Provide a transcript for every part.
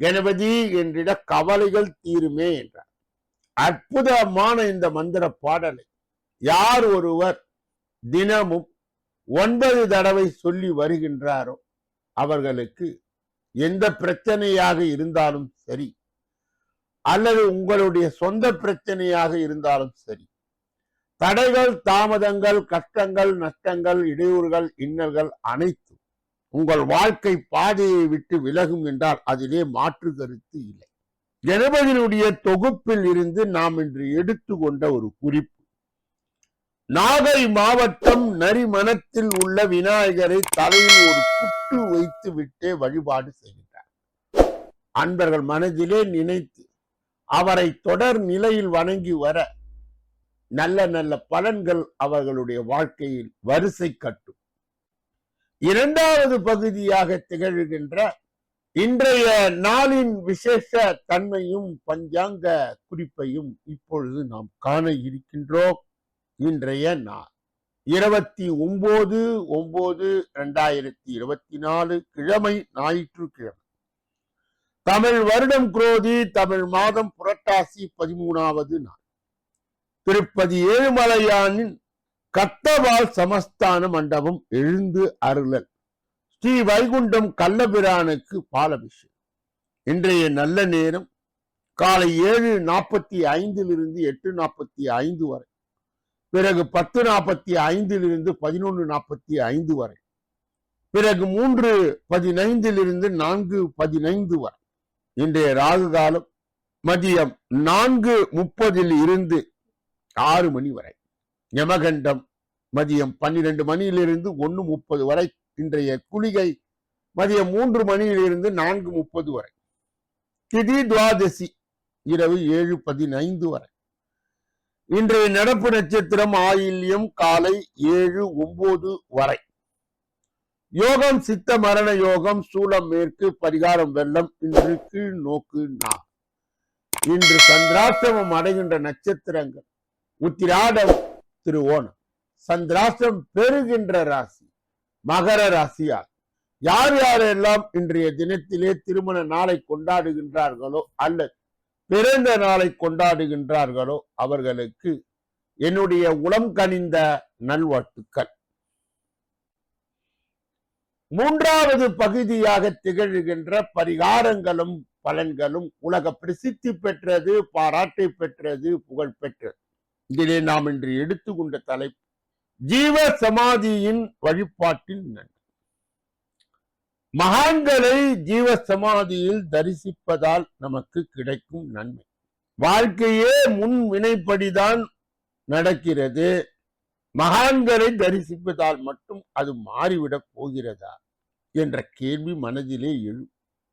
கணபதி என்றிட கவலைகள் தீருமே என்றார். அற்புதமான இந்த மந்திர பாடலை யார் ஒருவர் தினமும் ஒன்பது தடவை சொல்லி வருகின்றாரோ அவர்களுக்கு எந்த பிரச்சனையாக இருந்தாலும் சரி அல்லது உங்களுடைய சொந்த பிரச்சனையாக இருந்தாலும் சரி தடைகள் தாமதங்கள் கஷ்டங்கள் நஷ்டங்கள் இடையூறுகள் இன்னல்கள் அனைத்து உங்கள் வாழ்க்கை பாதையை விட்டு விலகும் என்றால் அதிலே மாற்று கருத்து இல்லை. கணபதியினுடைய தொகுப்பில் இருந்து நாம் இன்று எடுத்துக்கொண்ட ஒரு குறிப்பு. நாகை மாவட்டம் நரிமணத்தில் உள்ள விநாயகரை தலையில் ஒரு புட்டு வைத்து விட்டே வழிபாடு செய்கின்றார். அன்பர்கள் மனதிலே நினைத்து அவரை தொடர் நிலையில் வணங்கி வர நல்ல நல்ல பலன்கள் அவர்களுடைய வாழ்க்கையில் வரிசை கட்டும். இரண்டாவது பகுதியாக திகழ்கின்ற இன்றைய நாளின் விசேஷ தன்மையும் பஞ்சாங்க குறிப்பையும் இப்பொழுது நாம் காண இருக்கின்றோம். இன்றைய நாள் இருபத்தி ஒன்பது ஒன்பது இரண்டாயிரத்தி இருபத்தி நாலு கிழமை ஞாயிற்றுக்கிழமை. தமிழ் வருடம் குரோதி தமிழ் மாதம் புரட்டாசி பதிமூணாவது நாள். திருப்பதி ஏழுமலையானின் கத்தவால் சமஸ்தான மண்டபம் எழுந்து அருளல். ஸ்ரீ வைகுண்டம் கள்ளபிரானுக்கு பாலபிஷேகம். இன்றைய நல்ல நேரம் காலை ஏழு நாற்பத்தி ஐந்திலிருந்து எட்டு நாற்பத்தி ஐந்து வரை. பிறகு பத்து நாற்பத்தி ஐந்திலிருந்து பதினொன்று நாற்பத்தி ஐந்து வரை. பிறகு மூன்று பதினைந்திலிருந்து நான்கு பதினைந்து வரை. இன்றைய ராகு காலம் மதியம் நான்கு முப்பதில் இருந்து ஆறு மணி வரை. யமகண்டம் மதியம் பன்னிரண்டு மணியிலிருந்து ஒன்று முப்பது வரை. இன்றைய குளிகை மதியம் மூன்று மணியிலிருந்து நான்கு முப்பது வரை. திதி துவாதசி இரவு ஏழு பதினைந்து வரை. இன்றைய நடப்பு நட்சத்திரம் ஆயில்யம் காலை ஏழு ஒன்பது வரை. யோகம் சித்த மரண யோகம் சூலம் மேற்கு பரிகாரம் வெள்ளம் இன்று கீழ் நோக்கு நான் இன்று சந்திராசிரமம் அடைகின்ற நட்சத்திரங்கள். உத்திராடம் திருவோணம் சந்திராசிரம் பெறுகின்ற ராசி மகர ராசியார் யார் யாரெல்லாம் இன்றைய தினத்திலே திருமண நாளை கொண்டாடுகின்றார்களோ அல்லது பிறந்த நாளை கொண்டாடுகின்றார்களோ அவர்களுக்கு என்னுடைய உளம் கனிந்த நல்வாழ்த்துக்கள். மூன்றாவது பகுதியாக திகழ்கின்ற பரிகாரங்களும் பலன்களும் உலக பிரசித்தி பெற்றது பாராட்டை பெற்றது புகழ் பெற்றது. இதிலே நாம் இன்று எடுத்துக்கொண்ட தலைப்பு ஜீவ சமாதியின் வழிபாட்டின் நன்மை மகான்களை ஜீவ சமாதியில் தரிசிப்பதால் நமக்கு கிடைக்கும் நன்மை. வாழ்க்கையே முன் வினைப்படிதான் நடக்கிறது. மகான்களை தரிசிப்பதால் மட்டும் அது மாறிவிடப் போகிறதா என்ற கேள்வி மனதிலே எழும்.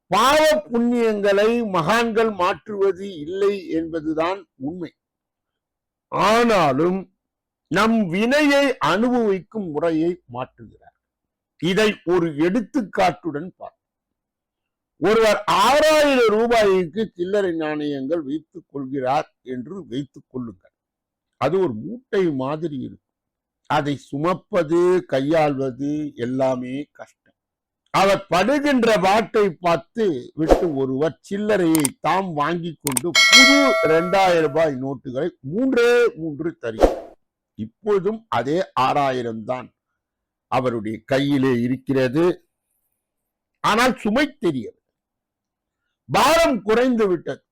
பாவ புண்ணியங்களை மகான்கள் மாற்றுவது இல்லை என்பதுதான் உண்மை. ஆனாலும் நம் வினையை அனுபவிக்கும் முறையை மாற்றுகிறார். இதை ஒரு எடுத்துக்காட்டுடன் பார்ப்போம். ஒருவர் ஆறாயிரம் ரூபாய்க்கு சில்லறை நாணயங்கள் வைத்துக் கொள்கிறார் என்று வைத்துக் கொள்ளுங்கள். அது ஒரு மூட்டை மாதிரி இருக்கும். அதை சுமப்பது கையாள்வது எல்லாமே கஷ்டம். அவர் படுகின்ற வாட்டை பார்த்து விட்டு ஒருவர் சில்லறையை தாம் வாங்கி கொண்டு புது இரண்டாயிரம் ரூபாய் நோட்டுகளை மூன்றே மூன்று தருகிறார். இப்பொழுதும் அதே ஆறாயிரம் தான் அவருடைய கையிலே இருக்கிறது. ஆனால் சுமை தெரியவில்லை. பாரம் குறைந்து விட்டது.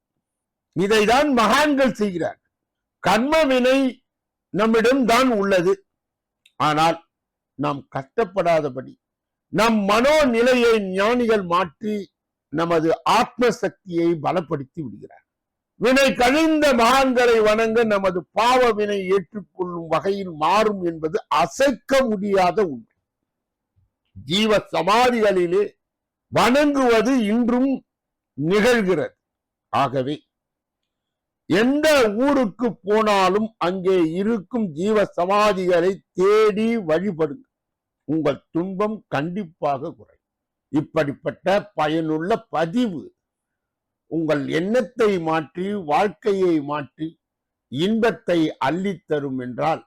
இதைதான் மகான்கள் செய்கிறார். கர்ம வினை நம்மிடம் தான் உள்ளது. ஆனால் நாம் கஷ்டப்படாதபடி நம் மனோநிலையை ஞானிகள் மாற்றி நமது ஆத்ம சக்தியை பலப்படுத்தி விடுகிறார். வினை கழிந்த மகான்களை வணங்க நமது பாவ வினை ஏற்றுக்கொள்ளும் வகையில் மாறும் என்பது அசைக்க முடியாத உண்மை. ஜீவ சமாதிகளிலே வணங்குவது இன்றும் நிகழ்கிறது. ஆகவே எந்த ஊருக்கு போனாலும் அங்கே இருக்கும் ஜீவ சமாதிகளை தேடி வழிபடுங்கள். உங்கள் துன்பம் கண்டிப்பாக குறையும். இப்படிப்பட்ட பயனுள்ள பதிவு உங்கள் எண்ணத்தை மாற்றி வாழ்க்கையை மாற்றி இன்பத்தை அள்ளித்தரும் என்றால்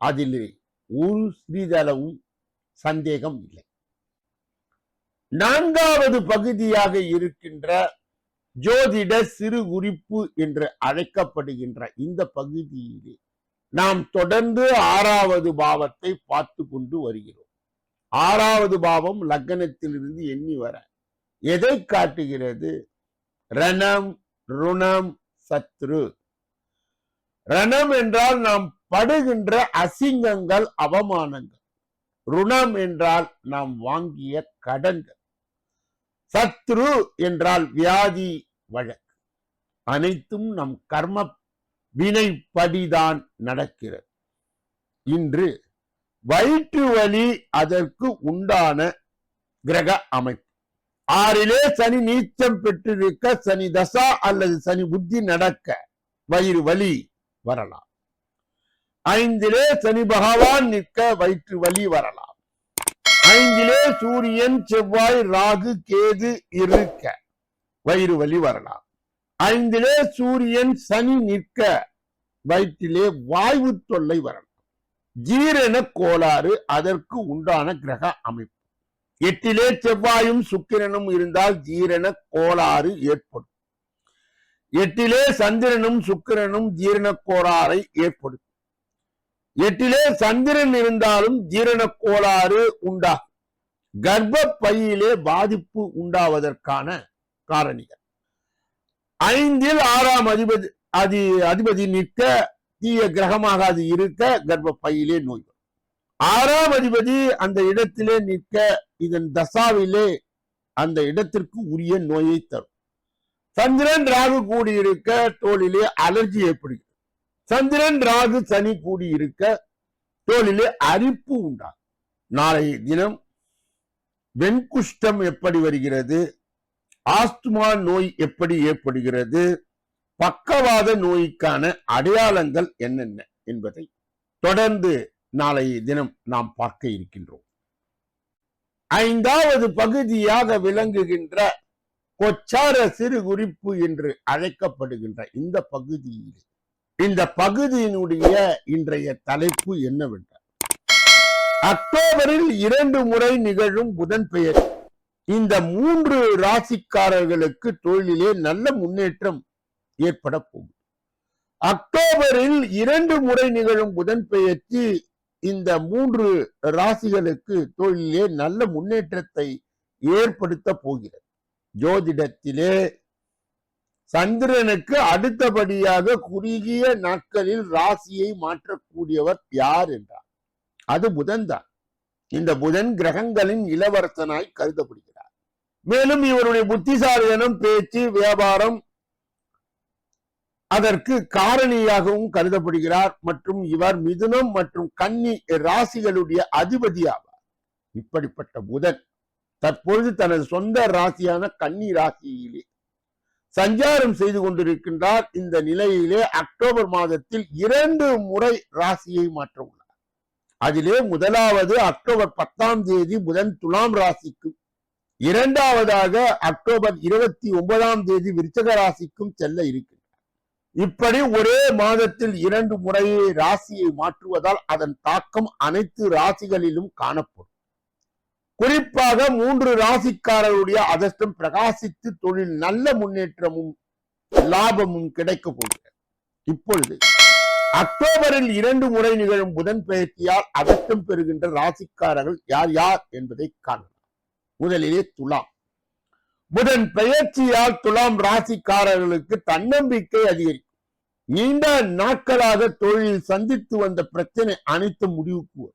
அதிலே ஒரு சிறிதளவும் சந்தேகம் இல்லை. நான்காவது பகுதியாக இருக்கின்ற ஜோதிட சிறு குறிப்பு என்று அழைக்கப்படுகின்ற இந்த பகுதியிலே நாம் தொடர்ந்து ஆறாவது பாவத்தை பார்த்து கொண்டு வருகிறோம். ஆறாவது பாவம் லக்னத்திலிருந்து எண்ணி வர. எதை காட்டுகிறது? ரணம் ருணம் சத்ரு. ரணம் என்றால் நாம் படுகின்ற அசிங்கங்கள் அவமானங்கள். ருணம் என்றால் நாம் வாங்கிய கடன்கள். சத்ரு என்றால் வியாதி வழக்கு. அனைத்தும் நம் கர்ம வினைப்படிதான் நடக்கிறது. இன்று வயிற்று வலி அதற்கு உண்டான கிரக அமைப்பு. ஆறிலே சனி நீச்சம் பெற்றிருக்க சனி தசா அல்லது சனி புத்தி நடக்க வயிறு வலி வரலாம். ஐந்திலே சனி பகவான் நிற்க வயிற்று வலி வரலாம். ஐந்திலே சூரியன் செவ்வாய் ராகு கேது இருக்க வயிறு வலி வரலாம். ஐந்திலே சூரியன் சனி நிற்க வயிற்றிலே வாய்வு தொல்லை வரலாம் ஜீரண கோளாறு அதற்கு உண்டான கிரக அமைப்பு. எட்டிலே செவ்வாயும் சுக்கிரனும் இருந்தால் ஜீரண கோளாறு ஏற்படும். எட்டிலே சந்திரனும் சுக்கிரனும் ஜீரண கோளாறை ஏற்படுத்தும் எட்டிலே சந்திரன் இருந்தாலும் ஜீரண கோளாறு உண்டாகும். கர்ப்ப பையிலே பாதிப்பு உண்டாவதற்கான காரணிகள். ஐந்தில் ஆறாம் அதிபதி அதி அதிபதி நிற்க தீய கிரகமாக அது இருக்க கர்ப்ப பையிலே நோய் வரும். ஆறாம் அதிபதி அந்த இடத்திலே நிற்க இதன் தசாவிலே அந்த இடத்திற்கு உரிய நோயை தரும். சந்திரன் ராகு கூடியிருக்க தோளிலே அலர்ஜி ஏற்படுகிறது. சந்திரன் ராகு சனி கூடியிருக்க தோளிலே அரிப்பு உண்டாகும். நாளைய தினம் வெண்குஷ்டம் எப்படி வருகிறது? ஆஸ்துமா நோய் எப்படி ஏற்படுகிறது? பக்கவாத நோய்க்கான அடையாளங்கள் என்னென்ன என்பதை தொடர்ந்து நாளைய தினம் நாம் பார்க்க இருக்கின்றோம். ஐந்தாவது பகுதியாக விளங்குகின்ற கொச்சார சிறு குறிப்பு என்று அழைக்கப்படுகின்ற இந்த பகுதியில் இந்த பகுதியினுடைய இன்றைய தலைப்பு என்னவென்றால் அக்டோபரில் இரண்டு முறை நிகழும் புதன் பெயர். இந்த மூன்று ராசிக்காரர்களுக்கு தொழிலிலே நல்ல முன்னேற்றம் ஏற்பட போகும் அக்டோபரில் இரண்டு முறை நிகழும் புதன் பெயர்ச்சி இந்த மூன்று ராசிகளுக்கு தொழிலே நல்ல முன்னேற்றத்தை ஏற்படுத்த போகிறது. ஜோதிடத்திலே சந்திரனுக்கு அடுத்தபடியாக குறுகிய நாட்களில் ராசியை மாற்றக்கூடியவர் யார் என்றார் அது புதன் தான் இந்த புதன் கிரகங்களின் இளவரசனாய் கருதப்படுகிறது. மேலும் இவருடைய புத்திசாலிதனம் பேச்சு வியாபாரம் அதற்கு காரணியாகவும் கருதப்படுகிறார். மற்றும் இவர் மிதுனம் மற்றும் கன்னி ராசிகளுடைய அதிபதியாவார். இப்படிப்பட்ட புதன் தற்பொழுது தனது சொந்த ராசியான கன்னி ராசியிலே சஞ்சாரம் செய்து கொண்டிருக்கின்றார். இந்த நிலையிலே அக்டோபர் மாதத்தில் இரண்டு முறை ராசியை மாற்ற உள்ளார் அதிலே முதலாவது அக்டோபர் பத்தாம் தேதி புதன் துலாம் ராசிக்கும் இரண்டாவதாக அக்டோபர் இருபத்தி ஒன்பதாம் தேதி விருச்சக ராசிக்கும் செல்ல இருக்கின்றார். இப்படி ஒரே மாதத்தில் இரண்டு முறையே ராசியை மாற்றுவதால் அதன் தாக்கம் அனைத்து ராசிகளிலும் காணப்படும். குறிப்பாக மூன்று ராசிக்காரருடைய அதிர்ஷ்டம் பிரகாசித்து தொழில் நல்ல முன்னேற்றமும் லாபமும் கிடைக்க போகிறது. இப்பொழுது அக்டோபரில் இரண்டு முறை நிகழும் புதன் பெயர்ச்சியால் அதிர்ஷ்டம் பெறுகின்ற ராசிக்காரர்கள் யார் யார் என்பதை காணலாம் முதலிலே துலாம். புதன் பெயர்ச்சியால் துலாம் ராசிக்காரர்களுக்கு தன்னம்பிக்கை அதிகரிக்கும். நீண்ட நாட்களாக தொழிலில் சந்தித்து வந்த பிரச்சனை அனைத்து முடிவுக்கு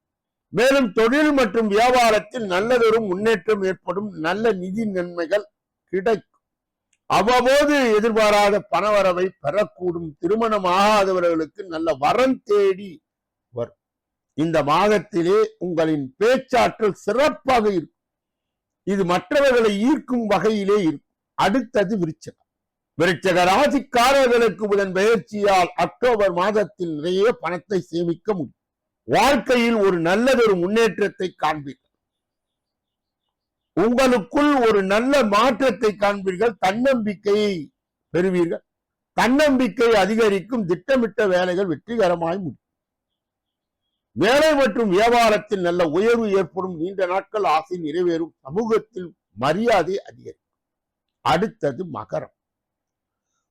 மேலும் தொழில் மற்றும் வியாபாரத்தில் நல்லதொரு முன்னேற்றம் ஏற்படும். நல்ல நிதி நன்மைகள் கிடைக்கும். அவ்வப்போது எதிர்பாராத பணவரவை பெறக்கூடும். திருமணம் ஆகாதவர்களுக்கு நல்ல வரம் தேடி வரும். இந்த மாதத்திலே உங்களின் பேச்சாற்றல் சிறப்பாக இருக்கும். இது மற்றவர்களை ஈர்க்கும் வகையிலே இருக்கும் அடுத்தது விருச்சகம். விருச்சக ராசிக்காரர்களுக்கு உடன் பயிற்சியால் அக்டோபர் மாதத்தில் நிறைய பணத்தை சேமிக்க முடியும். வாழ்க்கையில் ஒரு நல்லதொரு முன்னேற்றத்தை காண்பீர்கள். உங்களுக்குள் ஒரு நல்ல மாற்றத்தை காண்பீர்கள். தன்னம்பிக்கையை பெறுவீர்கள். தன்னம்பிக்கை அதிகரிக்கும் திட்டமிட்ட வேலைகள் வெற்றிகரமாய் முடியும். வேலை மற்றும் வியாபாரத்தில் நல்ல உயர்வு ஏற்படும் நீண்ட நாட்கள் ஆசை நிறைவேறும். சமூகத்தில் மரியாதை அதிகரிக்கும். அடுத்தது மகரம்.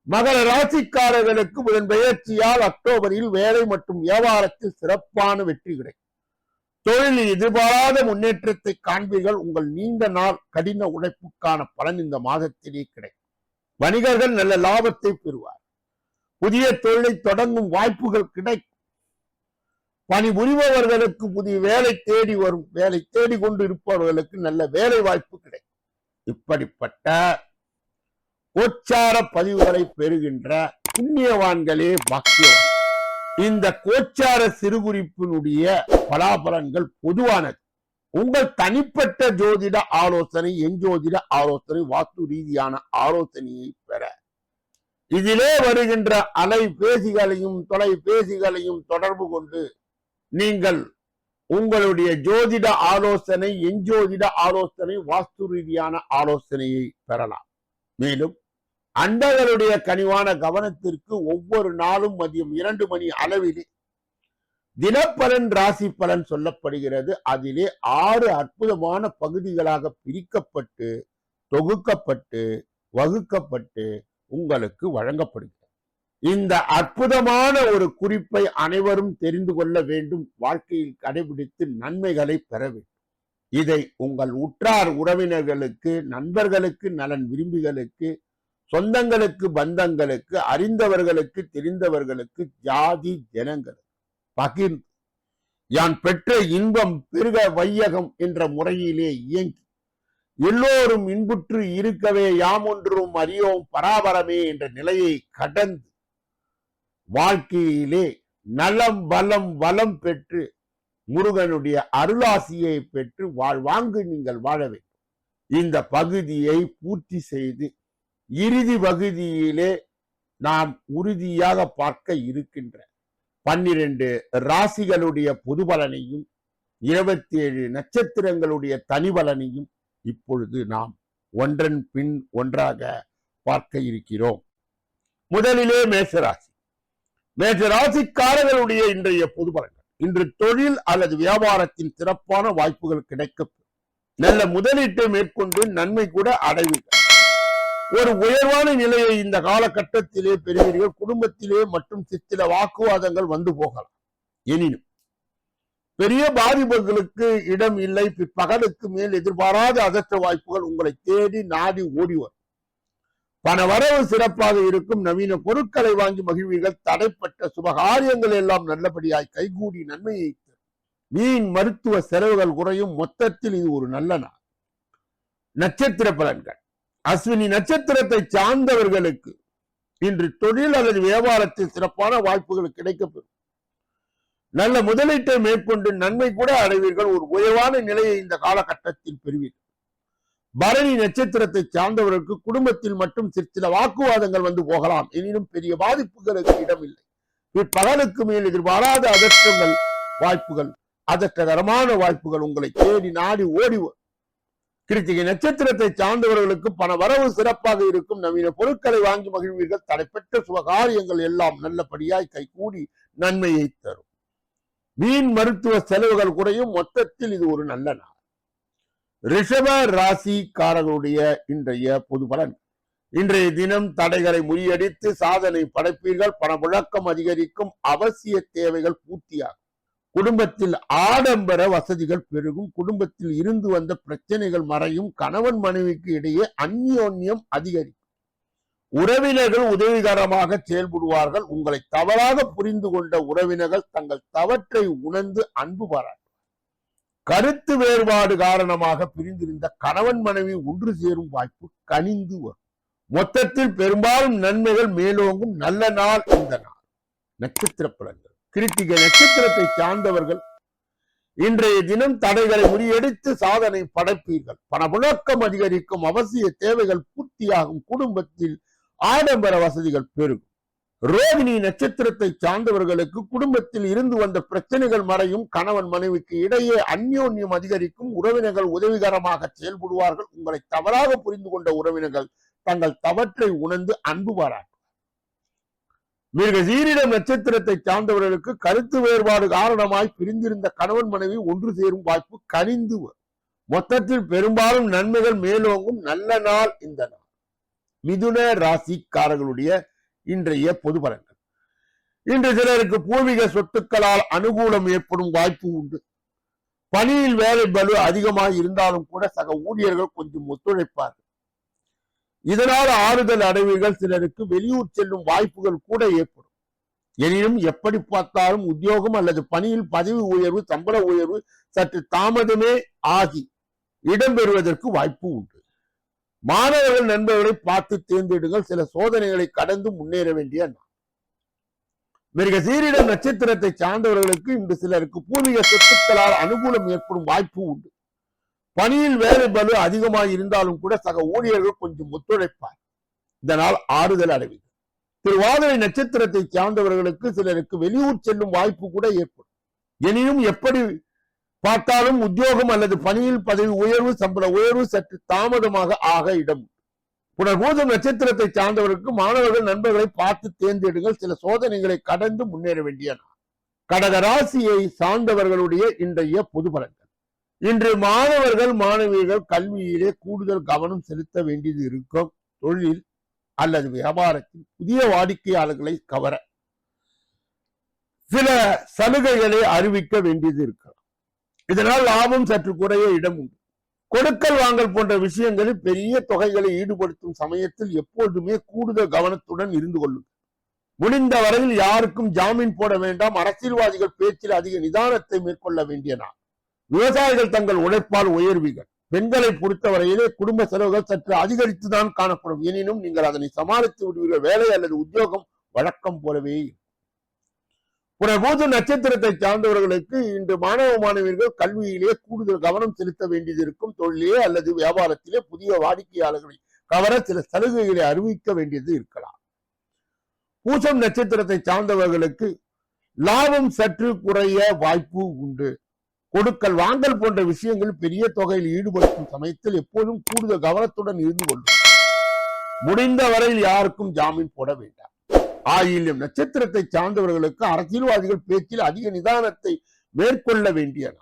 மகர ராசிக்காரர்களுக்கு இதன் பெயர்ச்சியால் அக்டோபரில் வேலை மற்றும் வியாபாரத்தில் சிறப்பான வெற்றி கிடைக்கும். தொழிலில் எதிர்பாராத முன்னேற்றத்தை காண்பீர்கள். உங்கள் நீண்ட நாள் கடின உழைப்புக்கான பலன் இந்த மாதத்திலே கிடைக்கும். வணிகர்கள் நல்ல லாபத்தை பெறுவார் புதிய தொழிலை தொடங்கும் வாய்ப்புகள் கிடைக்கும். பணிபுரிபவர்களுக்கு புதிய வேலை தேடி வரும். வேலை தேடி கொண்டு இருப்பவர்களுக்கு நல்ல வேலை வாய்ப்பு கிடைக்கும். இப்படிப்பட்ட கோச்சார பதிவுகளை பெறுகின்ற புண்ணியவான்களே பாக்கியவான். இந்த கோச்சார சிறுகுறிப்பினுடைய பலாபலன்கள் பொதுவானது. உங்கள் தனிப்பட்ட ஜோதிட ஆலோசனை என் ஜோதிட ஆலோசனை வாஸ்து ரீதியான ஆலோசனையை பெற. இதிலே வருகின்ற அலைபேசிகளையும் தொலைபேசிகளையும் தொடர்பு கொண்டு நீங்கள் உங்களுடைய ஜோதிட ஆலோசனை எஞ்சோதிட ஆலோசனை வாஸ்து ரீதியான ஆலோசனையை பெறலாம். மேலும் அண்டர்களுடைய கனிவான கவனத்திற்கு ஒவ்வொரு நாளும் மதியம் இரண்டு மணி அளவிலே தினப்பலன் ராசி பலன் சொல்லப்படுகிறது. அதிலே ஆறு அற்புதமான பகுதிகளாக பிரிக்கப்பட்டு தொகுக்கப்பட்டு வகுக்கப்பட்டு உங்களுக்கு வழங்கப்படுகிறது. இந்த அற்புதமான ஒரு குறிப்பை அனைவரும் தெரிந்து கொள்ள வேண்டும். வாழ்க்கையில் கடைபிடித்து நன்மைகளை பெற வேண்டும். இதை உங்கள் உற்றார் உறவினர்களுக்கு நண்பர்களுக்கு நலன் விரும்பிகளுக்கு சொந்தங்களுக்கு பந்தங்களுக்கு அறிந்தவர்களுக்கு தெரிந்தவர்களுக்கு ஜாதி ஜனங்களுக்கு பகிர்ந்து யான் பெற்ற இன்பம் பெருக வையகம் என்ற முறையிலே இயங்கி எல்லோரும் இன்புற்று இருக்கவே யாம் ஒன்றும் அறியோம் பராபரமே என்ற நிலையை கடந்து வாழ்க்கையிலே நலம் பலம் வளம் பெற்று முருகனுடைய அருளாசியை பெற்று வாழ்வாங்கு நீங்கள் வாழ வேண்டும். இந்த பகுதியை பூர்த்தி செய்து இறுதி பகுதியிலே நாம் உறுதியாக பார்க்க இருக்கின்ற பன்னிரண்டு ராசிகளுடைய பொது பலனையும் இருபத்தி ஏழு நட்சத்திரங்களுடைய தனி பலனையும் இப்பொழுது நாம் ஒன்றன் பின் ஒன்றாக பார்க்க இருக்கிறோம். முதலிலே மேசராசி. மேசராசிக்காரர்களுடைய இன்றைய பொது பலன்கள். இன்று தொழில் அல்லது வியாபாரத்தின் சிறப்பான வாய்ப்புகள் கிடைக்கும் நல்ல முதலீட்டை மேற்கொண்டு நன்மை கூட அடைவீர்கள். ஒரு உயர்வான நிலையை இந்த காலகட்டத்திலே பெறுவீர்கள். குடும்பத்திலே மற்றும் சித்திர வாக்குவாதங்கள் வந்து போகலாம். எனினும் பெரிய பாதிப்புகளுக்கு இடம் இல்லை. பிற்பகலுக்கு மேல் எதிர்பாராத அதற்ற வாய்ப்புகள் உங்களை தேடி நாடி ஓடி வரும். பண வரவு சிறப்பாக இருக்கும். நவீன பொருட்களை வாங்கி மகிழ்வீர்கள். தடைப்பட்ட சுபகாரியங்கள் எல்லாம் நல்லபடியாய் கைகூடி நன்மையை மீன் வீண் மருத்துவ செலவுகள் குறையும். மொத்தத்தில் இது ஒரு நல்ல நாள். நட்சத்திர பலன்கள். அஸ்வினி நட்சத்திரத்தை சார்ந்தவர்களுக்கு இன்று தொழில் அல்லது வியாபாரத்தில் சிறப்பான வாய்ப்புகள் கிடைக்கப்பெறும். நல்ல முதலீட்டை மேற்கொண்டு நன்மை கூட அடைவீர்கள். ஒரு உயர்வான நிலையை இந்த காலகட்டத்தில் பெறுவீர்கள். பரணி நட்சத்திரத்தை சார்ந்தவர்களுக்கு குடும்பத்தில் மட்டும் சிற்சில வாக்குவாதங்கள் வந்து போகலாம். எனினும் பெரிய பாதிப்புகளுக்கு இடமில்லை. பிற்பகலுக்கு மேல் எதிர்பாராத அதிர்ஷ்டங்கள் வாய்ப்புகள் அதற்றகரமான வாய்ப்புகள் உங்களை தேடி நாடி ஓடி வரும். கிருத்திகை நட்சத்திரத்தை சார்ந்தவர்களுக்கு பண வரவு சிறப்பாக இருக்கும். நவீன பொருட்களை வாங்கி மகிழ்வீர்கள். தடைப்பட்ட சுபகாரியங்கள் எல்லாம் நல்லபடியாய் கைகூடி நன்மையை தரும். வீண் மருத்துவ செலவுகள் குறையும். மொத்தத்தில் இது ஒரு நல்ல நாள். ரிஷப ராசிக்காரர்களுடைய இன்றைய பொது பலன். இன்றைய தினம் தடைகளை முறியடித்து சாதனை படைப்பீர்கள். பணமுழக்கம் அதிகரிக்கும். அவசிய தேவைகள் பூர்த்தியாகும். குடும்பத்தில் ஆடம்பர வசதிகள் பெருகும். குடும்பத்தில் இருந்து வந்த பிரச்சனைகள் மறையும். கணவன் மனைவிக்கு இடையே அந்யோன்யம் அதிகரிக்கும். உறவினர்கள் உதவிகரமாக செயல்படுவார்கள். உங்களை தவறாக புரிந்து கொண்ட உறவினர்கள் தங்கள் தவற்றை உணர்ந்து அன்பு பாராட்டும். கருத்து வேறுபாடு காரணமாக பிரிந்திருந்த கணவன் மனைவி ஒன்று சேரும் வாய்ப்பு கனிந்து வரும். மொத்தத்தில் பெரும்பாலும் நன்மைகள் மேலோங்கும் நல்ல நாள் இந்த நாள். நட்சத்திர பலன்கள் கிருத்திகை நட்சத்திரத்தை சார்ந்தவர்கள் இன்றைய தினம் தடைகளை முறியடித்து சாதனை படைப்பீர்கள். பணப்புழக்கம் அதிகரிக்கும் அவசிய தேவைகள் பூர்த்தியாகும். குடும்பத்தில் ஆடம்பர வசதிகள் பெருகும். ரோகிணி நட்சத்திரத்தை சார்ந்தவர்களுக்கு குடும்பத்தில் இருந்து வந்த பிரச்சனைகள் மறையும் கணவன் மனைவிக்கு இடையே அந்யோன்யம் அதிகரிக்கும். உறவினர்கள் உதவிகரமாக செயல்படுவார்கள். உங்களை தவறாக புரிந்து கொண்ட உறவினர்கள் தங்கள் தவற்றை உணர்ந்து அன்பு பாராட்டுவார் மிக சீரிடம் நட்சத்திரத்தை சார்ந்தவர்களுக்கு கருத்து வேறுபாடு காரணமாய் பிரிந்திருந்த கணவன் மனைவி ஒன்று சேரும் வாய்ப்பு கனிந்து மொத்தத்தில் பெரும்பாலும் நன்மைகள் மேலோங்கும். நல்ல நாள் இந்த நாள். மிதுன ராசிக்காரர்களுடைய இன்றைய பொது பலன்கள். இன்று சிலருக்கு பூர்வீக சொத்துக்களால் அனுகூலம் ஏற்படும் வாய்ப்பு உண்டு. பணியில் வேலை பலு அதிகமாக இருந்தாலும் கூட சக ஊழியர்கள் கொஞ்சம் ஒத்துழைப்பார்கள். இதனால் ஆறுதல் அடைவீர்கள். சிலருக்கு வெளியூர் செல்லும் வாய்ப்புகள் கூட ஏற்படும். எனினும் எப்படி பார்த்தாலும் உத்தியோகம் அல்லது பணியில் பதவி உயர்வு சம்பள உயர்வு சற்று தாமதமே ஆகி இடம்பெறுவதற்கு வாய்ப்பு உண்டு. மாணவர்கள் நண்பர்களை பார்த்து தேர்ந்தெடுங்கள். சில சோதனைகளை கடந்து முன்னேற வேண்டிய நாள். மிருக சீரிடம் நட்சத்திரத்தை சார்ந்தவர்களுக்கு இன்று சிலருக்கு பூர்வீக சொத்துக்களால் அனுகூலம் ஏற்படும் வாய்ப்பு உண்டு. பணியில் வேலை பலு அதிகமாக இருந்தாலும் கூட சக ஊழியர்கள் கொஞ்சம் ஒத்துழைப்பார். இதனால் ஆறுதல் அடைவீர்கள் திருவாதிரை நட்சத்திரத்தை சார்ந்தவர்களுக்கு சிலருக்கு வெளியூர் செல்லும் வாய்ப்பு கூட ஏற்படும். எனினும் எப்படி பார்த்தாலும் உத்தியோகம் அல்லது பணியில் பதவி உயர்வு சம்பள உயர்வு சற்று தாமதமாக ஆக இடம். புனர்பூதம் நட்சத்திரத்தை சார்ந்தவருக்கு மாணவர்கள் நண்பர்களை பார்த்து தேர்ந்தெடுங்கள். சில சோதனைகளை கடந்து முன்னேற வேண்டிய கடக ராசியை சார்ந்தவர்களுடைய இன்றைய பொது பலன்கள். இன்று மாணவர்கள் மாணவியர்கள் கல்வியிலே கூடுதல் கவனம் செலுத்த வேண்டியது இருக்கும். தொழில் அல்லது வியாபாரத்தில் புதிய வாடிக்கையாளர்களை கவர சில சலுகைகளை அறிவிக்க வேண்டியது இருக்கும். இதனால் லாபம் சற்று குறைய இடம் உண்டு. கொடுக்கல் வாங்கல் போன்ற விஷயங்களில் பெரிய தொகைகளை ஈடுபடுத்தும் சமயத்தில் எப்பொழுதுமே கூடுதல் கவனத்துடன் இருந்து கொள்ளுங்கள். முடிந்த வரையில் யாருக்கும் ஜாமீன் போட வேண்டாம். அரசியல்வாதிகள் பேச்சில் அதிக நிதானத்தை மேற்கொள்ள வேண்டிய நாள். விவசாயிகள் தங்கள் உழைப்பால் உயர்வீர்கள். பெண்களை பொறுத்தவரையிலே குடும்ப செலவுகள் சற்று அதிகரித்துதான் காணப்படும். எனினும் நீங்கள் அதனை சமாளித்து விடுவீர்கள். வேலை அல்லது உத்தியோகம் வழக்கம் போலவே இருக்கும். புனர்பூத நட்சத்திரத்தை சார்ந்தவர்களுக்கு இன்று மாணவ மாணவியர்கள் கல்வியிலே கூடுதல் கவனம் செலுத்த வேண்டியது இருக்கும் தொழிலே அல்லது வியாபாரத்திலே புதிய வாடிக்கையாளர்களை கவர சில சலுகைகளை அறிவிக்க வேண்டியது இருக்கலாம். பூசம் நட்சத்திரத்தை சார்ந்தவர்களுக்கு லாபம் சற்று குறைய வாய்ப்பு உண்டு. கொடுக்கல் வாங்கல் போன்ற விஷயங்கள் பெரிய தொகையில் ஈடுபடுத்தும் சமயத்தில் எப்போதும் கூடுதல் கவனத்துடன் இருந்து கொள்ளும் முடிந்த வரையில் யாருக்கும் ஜாமீன் போட வேண்டாம். ஆயிலும் நட்சத்திரத்தை சார்ந்தவர்களுக்கு அரசியல்வாதிகள் பேச்சில் அதிக நிதானத்தை மேற்கொள்ள வேண்டிய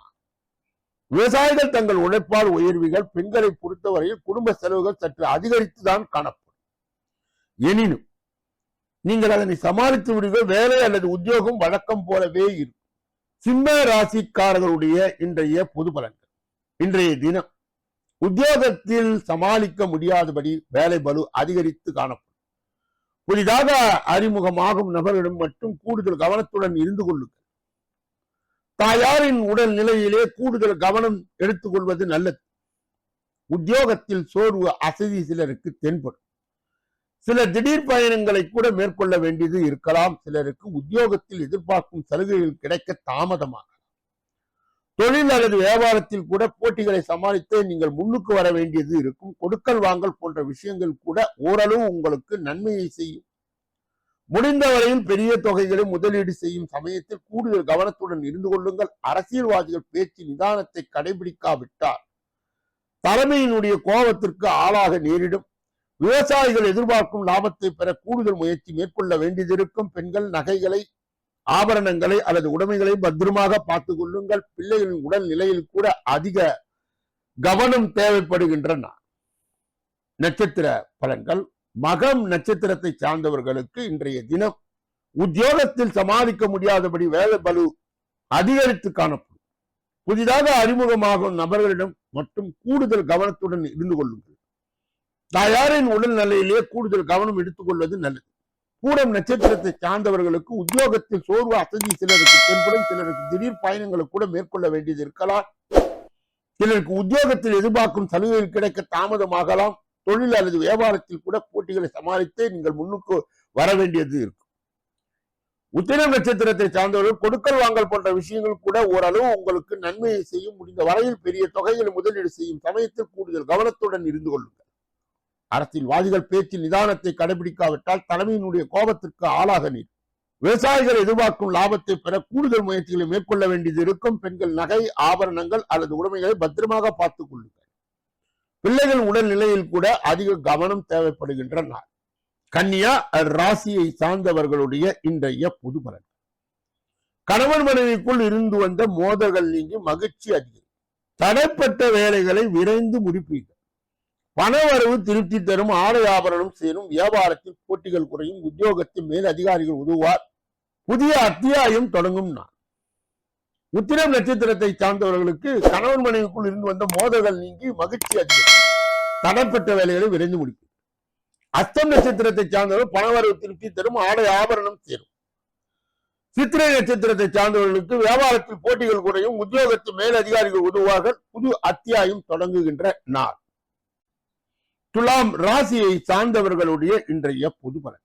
விவசாயிகள் தங்கள் உழைப்பால் உயர்வுகள் பெண்களை பொறுத்தவரையில் குடும்ப செலவுகள் சற்று அதிகரித்துதான் காணப்படும். எனினும் நீங்கள் அதனை சமாளித்து விடுவீர்கள் வேலை அல்லது உத்தியோகம் வழக்கம் போலவே இருக்கும். சிம்ம ராசிக்காரர்களுடைய இன்றைய பொது பலன்கள். இன்றைய தினம் உத்தியோகத்தில் சமாளிக்க முடியாதபடி வேலை பலு அதிகரித்து காணப்படும். புதிதாக அறிமுகமாகும் நபரிடம் மட்டும் கூடுதல் கவனத்துடன் இருந்து கொள்ளுங்கள். தாயாரின் உடல் நிலையிலே கூடுதல் கவனம் எடுத்துக்கொள்வது நல்லது. உத்தியோகத்தில் சோர்வு அசதி சிலருக்கு தென்படும். சில திடீர் பயணங்களை கூட மேற்கொள்ள வேண்டியது இருக்கலாம். சிலருக்கு உத்தியோகத்தில் எதிர்பார்க்கும் சலுகைகள் கிடைக்க தாமதமாக தொழில் அல்லது வியாபாரத்தில் கூட போட்டிகளை சமாளித்து நீங்கள் முன்னுக்கு வர வேண்டியது இருக்கும். கொடுக்கல் வாங்கல் போன்ற விஷயங்கள் கூட ஓரளவு உங்களுக்கு நன்மையை செய்யும். முடிந்தவரையும் பெரிய தொகைகளை முதலீடு செய்யும் சமயத்தில் கூடுதல் கவனத்துடன் இருந்து கொள்ளுங்கள். அரசியல்வாதிகள் பேச்சு நிதானத்தை கடைபிடிக்காவிட்டால் தலைமையினுடைய கோபத்திற்கு ஆளாக நேரிடும். விவசாயிகள் எதிர்பார்க்கும் லாபத்தை பெற கூடுதல் முயற்சி மேற்கொள்ள வேண்டியதிருக்கும் பெண்கள் நகைகளை ஆபரணங்களை அல்லது உடைமைகளை பத்திரமாக பார்த்துக் கொள்ளுங்கள் பிள்ளைகளின் உடல் நிலையில் கூட அதிக கவனம் தேவைப்படுகின்றன. நட்சத்திர பலன்கள். மகம் நட்சத்திரத்தை சார்ந்தவர்களுக்கு இன்றைய தினம் உத்தியோகத்தில் சமாளிக்க முடியாதபடி வேலை பலு அதிகரித்து காணப்படும். புதிதாக அறிமுகமாகும் நபர்களிடம் மட்டும் கூடுதல் கவனத்துடன் இருந்து கொள்ளுங்கள். தாயாரின் உடல் நிலையிலே கூடுதல் கவனம் எடுத்துக்கொள்வது நல்லது. கூடம் நட்சத்திரத்தை சார்ந்தவர்களுக்கு உத்தியோகத்தில் சோர்வு அசதி சிலருக்கு தென்படும் சிலருக்கு திடீர் பயணங்களை கூட மேற்கொள்ள வேண்டியது இருக்கலாம். சிலருக்கு உத்தியோகத்தில் எதிர்பார்க்கும் சலுகைகள் கிடைக்க தாமதமாகலாம். தொழில் அல்லது வியாபாரத்தில் கூட போட்டிகளை சமாளித்து நீங்கள் முன்னுக்கு வர வேண்டியது இருக்கும். உத்திரம் நட்சத்திரத்தை சார்ந்தவர்கள் கொடுக்கல் வாங்கல் போன்ற விஷயங்கள் கூட ஓரளவு உங்களுக்கு நன்மையை செய்யும். முடிந்த வரையில் பெரிய தொகைகளை முதலீடு செய்யும் சமயத்தில் கூடுதல் கவனத்துடன் இருந்து கொள்ளுங்கள். அரசியல்வாதிகள் பேச்சில் நிதானத்தை கடைபிடிக்காவிட்டால் தலைமையினுடைய கோபத்திற்கு ஆளாக நீர். விவசாயிகள் எதிர்பார்க்கும் லாபத்தை பெற கூடுதல் முயற்சிகளை மேற்கொள்ள வேண்டியது இருக்கும். பெண்கள் நகை ஆபரணங்கள் அல்லது உடைமைகளை பத்திரமாக பார்த்துக் கொள்ளுங்கள். பிள்ளைகள் உடல் நிலையில் கூட அதிக கவனம் தேவைப்படுகின்ற நாள். கன்னியா ராசியை சார்ந்தவர்களுடைய இன்றைய புது பலன். கணவன் மனைவிக்குள் இருந்து வந்த மோதல்கள் நீங்கி மகிழ்ச்சி அதிகம். தடைப்பட்ட வேலைகளை விரைந்து முடிப்பீர்கள். பணவரவு திருப்தி தரும் ஆடை ஆபரணம் சேரும் வியாபாரத்தில் போட்டிகள் குறையும் உத்தியோகத்தில் மேல் அதிகாரிகள் உதவுவார். புதிய அத்தியாயம் தொடங்கும் நான் உத்திரம் நட்சத்திரத்தை சார்ந்தவர்களுக்கு கணவன் மனைவிக்குள் இருந்து வந்த மோதல்கள் நீங்கி மகிழ்ச்சி அதிகம். தடைப்பட்ட வேலைகளை விரைந்து முடிக்கும் அஸ்தம் நட்சத்திரத்தை சார்ந்தவர்கள் பணவரவு திருப்தி தரும் ஆடை ஆபரணம் சேரும். சித்திரை நட்சத்திரத்தை சார்ந்தவர்களுக்கு வியாபாரத்தில் போட்டிகள் குறையும் உத்தியோகத்தில் மேல் அதிகாரிகள் உதவுவார்கள். புது அத்தியாயம் தொடங்குகின்ற நாள். துலாம் ராசியை சார்ந்தவர்களுடைய இன்றைய பொது பலன்.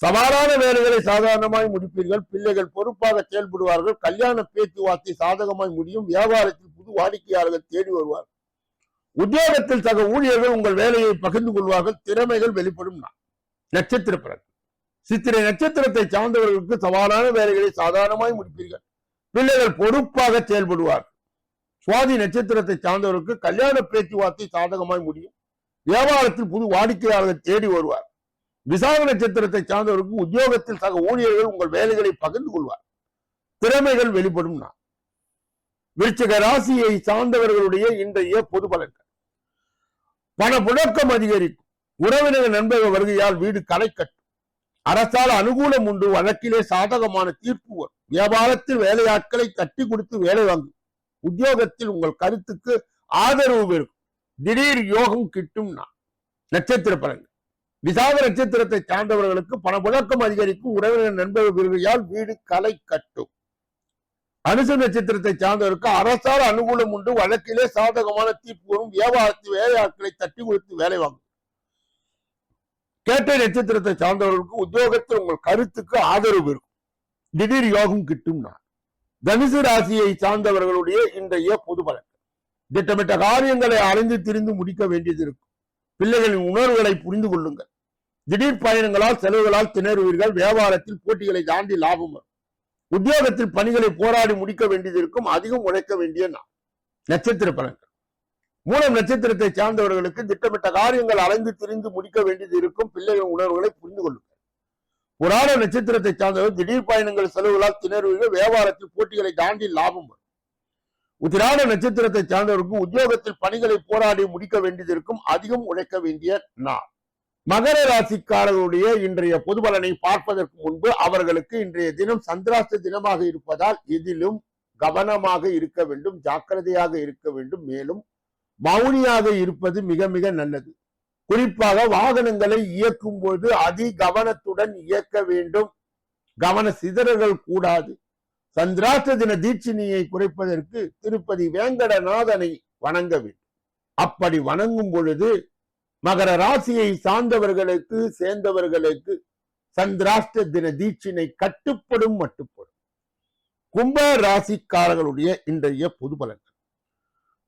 சவாலான வேலைகளை சாதாரணமாய் முடிப்பீர்கள். பிள்ளைகள் பொறுப்பாக செயல்படுவார்கள். கல்யாண பேச்சுவார்த்தை சாதகமாய் முடியும். வியாபாரத்தில் புது வாடிக்கையாளர்கள் தேடி வருவார் உத்தியோகத்தில் சக ஊழியர்கள் உங்கள் வேலையை பகிர்ந்து கொள்வார்கள். திறமைகள் வெளிப்படும் நான் நட்சத்திர பிறகு சித்திரை நட்சத்திரத்தை சார்ந்தவர்களுக்கு சவாலான வேலைகளை சாதாரணமாய் முடிப்பீர்கள். பிள்ளைகள் பொறுப்பாக செயல்படுவார்கள். சுவாதி நட்சத்திரத்தை சார்ந்தவர்களுக்கு கல்யாண பேச்சுவார்த்தை சாதகமாய் முடியும். வியாபாரத்தில் புது வாடிக்கையாளர்கள் தேடி வருவார். விசாக நட்சத்திரத்தை சார்ந்தவருக்கு உத்தியோகத்தில் சக ஊழியர்கள் உங்கள் வேலைகளை பகிர்ந்து கொள்வார். திறமைகள் வெளிப்படும் நான் விருச்சிக ராசியை சார்ந்தவர்களுடைய இன்றைய பொது பலன்கள். பண புழக்கம் அதிகரிக்கும். உறவினர் நண்பர்கள் வருகையால் வீடு களை கட்டும். அரசால் அனுகூலம் உண்டு. வழக்கிலே சாதகமான தீர்ப்பு வரும். வியாபாரத்தில் வேலையாட்களை தட்டி கொடுத்து வேலை வாங்கும். உத்தியோகத்தில் உங்கள் கருத்துக்கு ஆதரவு பெறும் திடீர் யோகம் கிட்டும்னா நட்சத்திர பலன் விசாக நட்சத்திரத்தை சார்ந்தவர்களுக்கு பண புழக்கம் அதிகரிக்கும் உறவினர் நண்பர்கள் வருகையால் வீடு கலை கட்டும். அனுச நட்சத்திரத்தை சார்ந்தவருக்கு அரசால் அனுகூலம் உண்டு. வழக்கிலே சாதகமான தீர்ப்பு வரும். வியாபாரத்தில் வேலையாட்களை தட்டி கொடுத்து வேலை வாங்கும். கேட்ட நட்சத்திரத்தை சார்ந்தவர்களுக்கு உத்தியோகத்தில் உங்கள் கருத்துக்கு ஆதரவு இருக்கும். திடீர் யோகம் கிட்டும் நான் தனுசு ராசியை சார்ந்தவர்களுடைய இன்றைய பொது பலன். திட்டமிட்ட காரியங்களை அலைந்து திரிந்து முடிக்க வேண்டியது இருக்கும். பிள்ளைகளின் உணர்வுகளை புரிந்து கொள்ளுங்கள். திடீர் பயணங்களால் செலவுகளால் திணறுவீர்கள். வியாபாரத்தில் போட்டிகளை தாண்டி லாபம் வரும். உத்தியோகத்தில் பணிகளை போராடி முடிக்க வேண்டியது இருக்கும். அதிகம் உழைக்க வேண்டிய நான் நட்சத்திர பலன்கள். மூலம் நட்சத்திரத்தை சார்ந்தவர்களுக்கு திட்டமிட்ட காரியங்கள் அலைந்து திரிந்து முடிக்க வேண்டியது இருக்கும். பிள்ளைகளின் உணர்வுகளை புரிந்து கொள்ளுங்கள். புராண நட்சத்திரத்தை சார்ந்தவர் திடீர் பயணங்கள் செலவுகளால் திணறுவீர்கள். வியாபாரத்தில் போட்டிகளை தாண்டி லாபம் வரும். உத்திராட நட்சத்திரத்தை சார்ந்தவருக்கு உத்தியோகத்தில் பணிகளை போராடி முடிக்க வேண்டியதற்கும் அதிகம் உழைக்க வேண்டிய நாள். மகர ராசிக்காரர்களுடைய இன்றைய பொது பலனை பார்ப்பதற்கு முன்பு அவர்களுக்கு இன்றைய தினம் சந்திராஷ்ட தினமாக இருப்பதால் இதிலும் கவனமாக இருக்க வேண்டும் ஜாக்கிரதையாக இருக்க வேண்டும். மேலும் மௌனியாக இருப்பது மிக மிக நல்லது. குறிப்பாக வாகனங்களை இயக்கும் போது அதி கவனத்துடன் இயக்க வேண்டும். கவன சிதறல்கள் கூடாது. சந்திராஷ்ட தின தீட்சினியை குறைப்பதற்கு திருப்பதி வேங்கடநாதனை வணங்க வேண்டும். அப்படி வணங்கும் பொழுது மகர ராசியை சார்ந்தவர்களுக்கு சேர்ந்தவர்களுக்கு சந்திராஷ்ட தின தீட்சினை கட்டுப்படும் மட்டுப்படும். கும்ப ராசிக்காரர்களுடைய இன்றைய பொது பலன்கள்.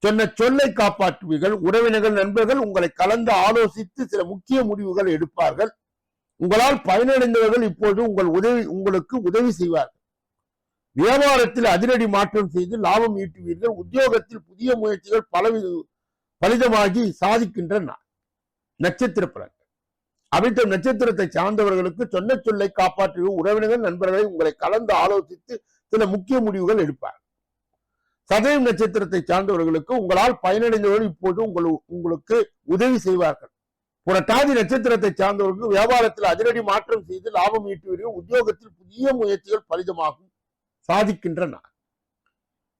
சொன்ன சொல்லை காப்பாற்றுவீர்கள் உறவினர்கள் நண்பர்கள் உங்களை கலந்து ஆலோசித்து சில முக்கிய முடிவுகள் எடுப்பார்கள். உங்களால் பயனடைந்தவர்கள் இப்போது உங்கள் உதவி உங்களுக்கு உதவி செய்வார்கள். வியாபாரத்தில் அதிரடி மாற்றம் செய்து லாபம் ஈட்டுவீர்கள். உத்தியோகத்தில் புதிய முயற்சிகள் பல பலிதமாகி சாதிக்கின்ற நட்சத்திர பலன்கள். அவிட்டம் நட்சத்திரத்தை சார்ந்தவர்களுக்கு சொன்ன சொல்லை காப்பாற்றி உறவினர்கள் நண்பர்களை உங்களை கலந்து ஆலோசித்து சில முக்கிய முடிவுகள் எடுப்பார் சதயம் நட்சத்திரத்தை சார்ந்தவர்களுக்கு உங்களால் பயனடைந்தவர்கள் இப்போது உங்கள் உங்களுக்கு உதவி செய்வார்கள். புரட்டாதி நட்சத்திரத்தை சார்ந்தவர்களுக்கு வியாபாரத்தில் அதிரடி மாற்றம் செய்து லாபம் ஈட்டுவீர்கள். உத்தியோகத்தில் புதிய முயற்சிகள் பலிதமாகும். சாதிக்கின்ற நாள்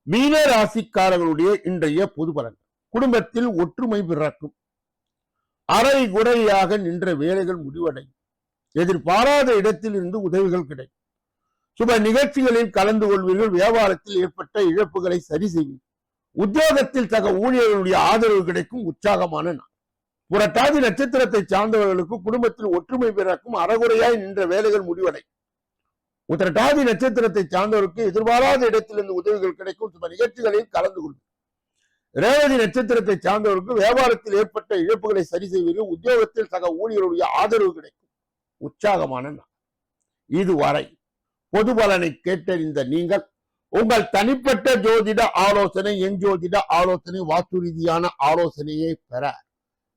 மீன ராசிக்காரர்களுடைய இன்றைய பொது பலன். குடும்பத்தில் ஒற்றுமை பிறக்கும். அரை குறையாக நின்ற வேலைகள் முடிவடையும். எதிர்பாராத இடத்தில் இருந்து உதவிகள் கிடைக்கும். சுப நிகழ்ச்சிகளில் கலந்து கொள்வீர்கள். வியாபாரத்தில் ஏற்பட்ட இழப்புகளை சரி செய்வீர்கள். உத்தியோகத்தில் சக ஊழியர்களுடைய ஆதரவு கிடைக்கும். உற்சாகமான நாள். புரட்டாதி நட்சத்திரத்தை சார்ந்தவர்களுக்கு குடும்பத்தில் ஒற்றுமை பிறக்கும். அறகுறையாய் நின்ற வேலைகள் முடிவடையும். உத்திரட்டாதி நட்சத்திரத்தை சார்ந்தவருக்கு எதிர்பாராத இடத்திலிருந்து உதவிகள் கிடைக்கும். சில நிகழ்ச்சிகளில் கலந்து கொள்ளும். ரேவதி நட்சத்திரத்தை சார்ந்தவருக்கு வியாபாரத்தில் ஏற்பட்ட இழப்புகளை சரி செய்வீர்கள் உத்தியோகத்தில் சக ஊழியருடைய ஆதரவு கிடைக்கும். உற்சாகமான நாள். இதுவரை பொது பலனை கேட்டறிந்த நீங்கள் உங்கள் தனிப்பட்ட ஜோதிட ஆலோசனை என் ஜோதிட ஆலோசனை வாஸ்து ரீதியான ஆலோசனையை பெற